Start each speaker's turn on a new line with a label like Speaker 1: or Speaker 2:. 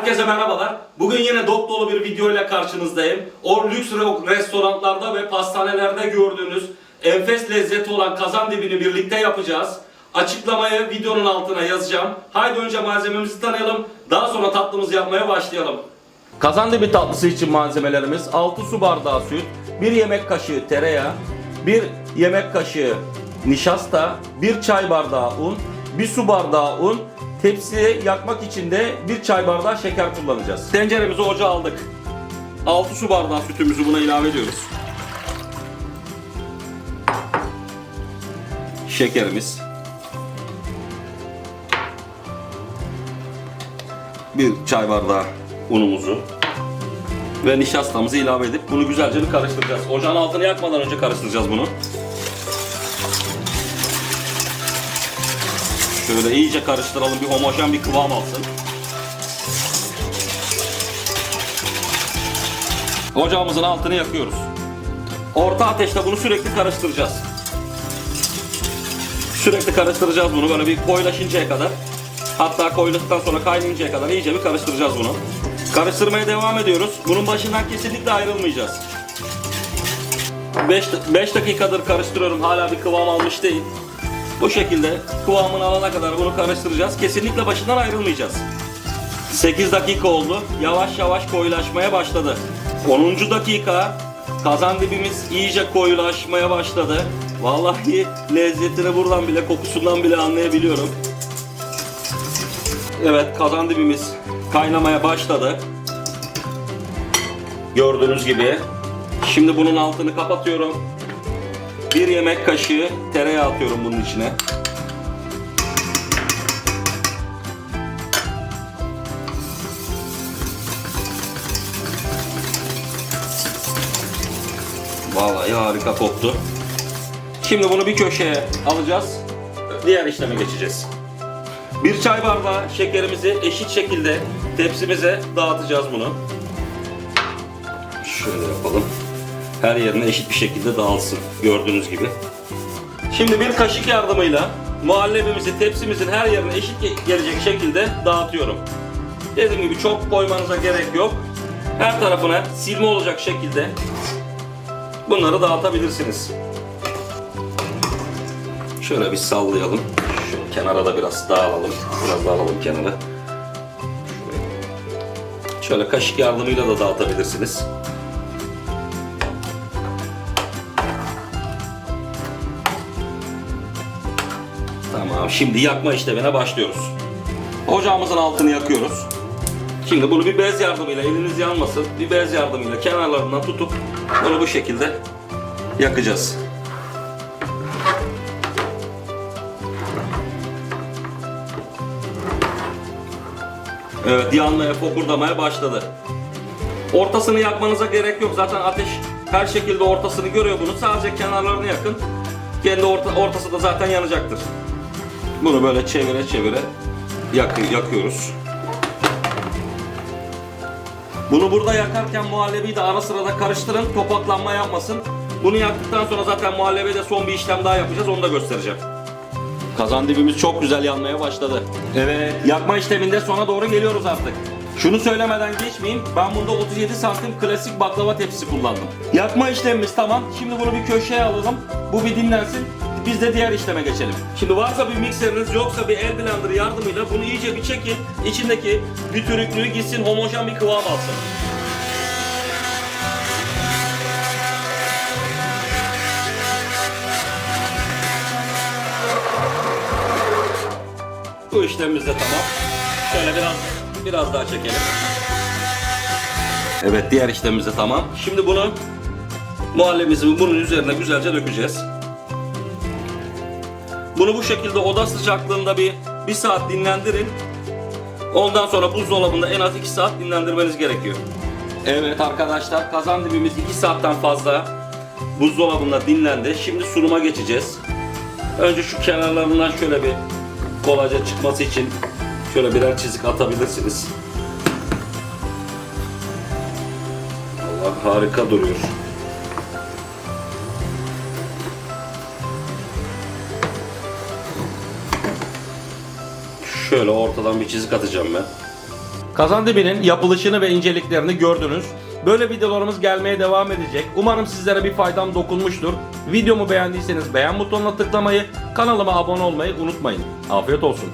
Speaker 1: Herkese merhabalar. Bugün yine dop dolu bir video ile karşınızdayım. O lüks re- restoranlarda ve pastanelerde gördüğünüz enfes lezzeti olan kazan dibini birlikte yapacağız. Açıklamayı videonun altına yazacağım. Haydi önce malzememizi tanıyalım. Daha sonra tatlımızı yapmaya başlayalım. Kazan dibi tatlısı için malzemelerimiz 6 su bardağı süt, 1 yemek kaşığı tereyağı, 1 yemek kaşığı nişasta, 1 çay bardağı un, 1 su bardağı un, tepsiye yakmak için de 1 çay bardağı şeker kullanacağız. Tenceremizi ocağa aldık. 6 su bardağı sütümüzü buna ilave ediyoruz. Şekerimiz. Bir çay bardağı unumuzu ve nişastamızı ilave edip bunu güzelce bir karıştıracağız. Ocağın altını yakmadan önce karıştıracağız bunu. Şöyle iyice karıştıralım bir homojen bir kıvam alsın. Ocağımızın altını yakıyoruz. Orta ateşte bunu sürekli karıştıracağız. Sürekli karıştıracağız bunu böyle bir koyulaşıncaya kadar. Hatta koyuladıktan sonra kaynayıncaya kadar iyice bir karıştıracağız bunu. Karıştırmaya devam ediyoruz. Bunun başından kesinlikle ayrılmayacağız. 5 5 dakikadır karıştırıyorum. Hala bir kıvam almış değil. Bu şekilde kıvamını alana kadar bunu karıştıracağız. Kesinlikle başından ayrılmayacağız. 8 dakika oldu. Yavaş yavaş koyulaşmaya başladı. 10. dakika kazan dibimiz iyice koyulaşmaya başladı. Vallahi lezzetini buradan bile kokusundan bile anlayabiliyorum. Evet kazan dibimiz kaynamaya başladı. Gördüğünüz gibi. Şimdi bunun altını kapatıyorum. Bir yemek kaşığı tereyağı atıyorum bunun içine. Vallahi harika koktu. Şimdi bunu bir köşeye alacağız. Diğer işleme geçeceğiz. Bir çay bardağı şekerimizi eşit şekilde tepsimize dağıtacağız bunu. Şöyle yapalım. Her yerine eşit bir şekilde dağılsın gördüğünüz gibi. Şimdi bir kaşık yardımıyla muhallebimizi tepsimizin her yerine eşit ge- gelecek şekilde dağıtıyorum. Dediğim gibi çok koymanıza gerek yok. Her tarafına silme olacak şekilde bunları dağıtabilirsiniz. Şöyle bir sallayalım. Şu kenara da biraz dağılalım. Biraz dağılalım kenara. Şöyle kaşık yardımıyla da dağıtabilirsiniz. Tamam, şimdi yakma işlemine başlıyoruz. Ocağımızın altını yakıyoruz. Şimdi bunu bir bez yardımıyla, eliniz yanmasın, bir bez yardımıyla kenarlarından tutup bunu bu şekilde yakacağız. Evet, yanmaya, fokurdamaya başladı. Ortasını yakmanıza gerek yok. Zaten ateş her şekilde ortasını görüyor bunu. Sadece kenarlarını yakın. Kendi orta, ortası da zaten yanacaktır. Bunu böyle çevire çevire yak, yakıyoruz. Bunu burada yakarken muhallebiyi de ara sırada karıştırın. Topaklanma yapmasın. Bunu yaktıktan sonra zaten muhallebide son bir işlem daha yapacağız. Onu da göstereceğim. Kazan dibimiz çok güzel yanmaya başladı. Evet, yakma işleminde sona doğru geliyoruz artık. Şunu söylemeden geçmeyeyim. Ben bunda 37 santim klasik baklava tepsisi kullandım. Yakma işlemimiz tamam. Şimdi bunu bir köşeye alalım. Bu bir dinlensin. Biz de diğer işleme geçelim. Şimdi varsa bir mikseriniz yoksa bir el blender yardımıyla bunu iyice bir çekin. İçindeki bütünlüğü gitsin homojen bir kıvam alsın. Bu işlemimiz de tamam. Şöyle biraz biraz daha çekelim. Evet diğer işlemimiz de tamam. Şimdi bunu muhallebimizi bunun üzerine güzelce dökeceğiz. Bunu bu şekilde oda sıcaklığında bir bir saat dinlendirin. Ondan sonra buzdolabında en az 2 saat dinlendirmeniz gerekiyor. Evet arkadaşlar kazan dibimiz 2 saatten fazla buzdolabında dinlendi. Şimdi sunuma geçeceğiz. Önce şu kenarlarından şöyle bir kolayca çıkması için şöyle birer çizik atabilirsiniz. Allah harika duruyor. Şöyle ortadan bir çizik atacağım ben. Kazandibinin yapılışını ve inceliklerini gördünüz. Böyle videolarımız gelmeye devam edecek. Umarım sizlere bir faydam dokunmuştur. Videomu beğendiyseniz beğen butonuna tıklamayı, kanalıma abone olmayı unutmayın. Afiyet olsun.